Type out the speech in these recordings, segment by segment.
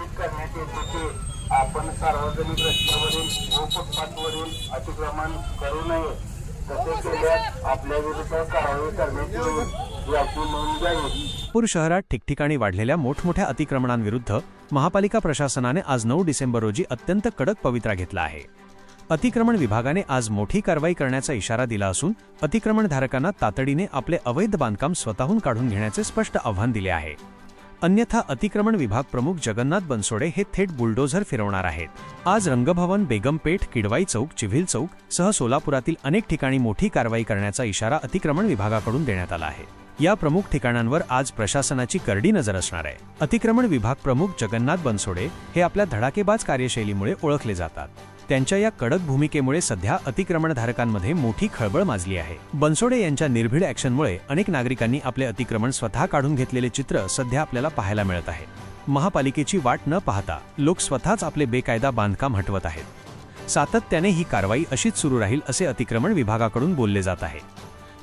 निश्चित करण्यात येतो की आपण सार्वजनिक रस्त्यावरील भूपटपाटवरील अतिक्रमण करू नये. हो, हो, नागपूर शहरात ठिकठिकाणी वाढलेल्या मोठमोठ्या अतिक्रमणांविरुद्ध महापालिका प्रशासनाने आज नऊ डिसेंबर रोजी अत्यंत कडक पवित्रा घेतला आहे. अतिक्रमण विभागाने आज मोठी कारवाई करण्याचा इशारा दिला असून अतिक्रमणधारकांना तातडीने आपले अवैध बांधकाम स्वतःहून काढून घेण्याचे स्पष्ट आव्हान दिले आहे. अन्यथा अतिक्रमण विभाग प्रमुख जगन्नाथ बनसोडे हे थेट बुलडोझर फिरवणार आहेत. आज रंगभवन बेगमपेठ किडवाई चौक चिव्हिल चौक सह सोलापुरातील अनेक ठिकाणी मोठी कारवाई करण्याचा इशारा अतिक्रमण विभागाकडून देण्यात आला आहे. या प्रमुख ठिकाणांवर आज प्रशासनाची करडी नजर असणार आहे. अतिक्रमण विभाग प्रमुख जगन्नाथ बनसोडे हे आपल्या धडाकेबाज कार्यशैलीमुळे ओळखले जातात. त्यांच्या या कडक भूमिकेमुळे सध्या अतिक्रमणधारकांमध्ये मोठी खळबळ माजली आहे. बनसोडे यांच्या निर्भीड ॲक्शनमुळे अनेक नागरिकांनी आपले अतिक्रमण स्वतः काढून घेतलेले चित्र सध्या आपल्याला पाहायला मिळत आहे. महापालिकेची वाट न पाहता लोक स्वतःच आपले बेकायदा बांधकाम हटवत आहेत. सातत्याने ही कारवाई अशीच सुरू राहील असे अतिक्रमण विभागाकडून बोलले जात आहे.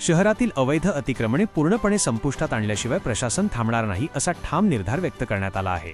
शहरातील अवैध अतिक्रमणे पूर्णपणे संपुष्टात आणल्याशिवाय प्रशासन थांबणार नाही असा ठाम निर्धार व्यक्त करण्यात आला आहे.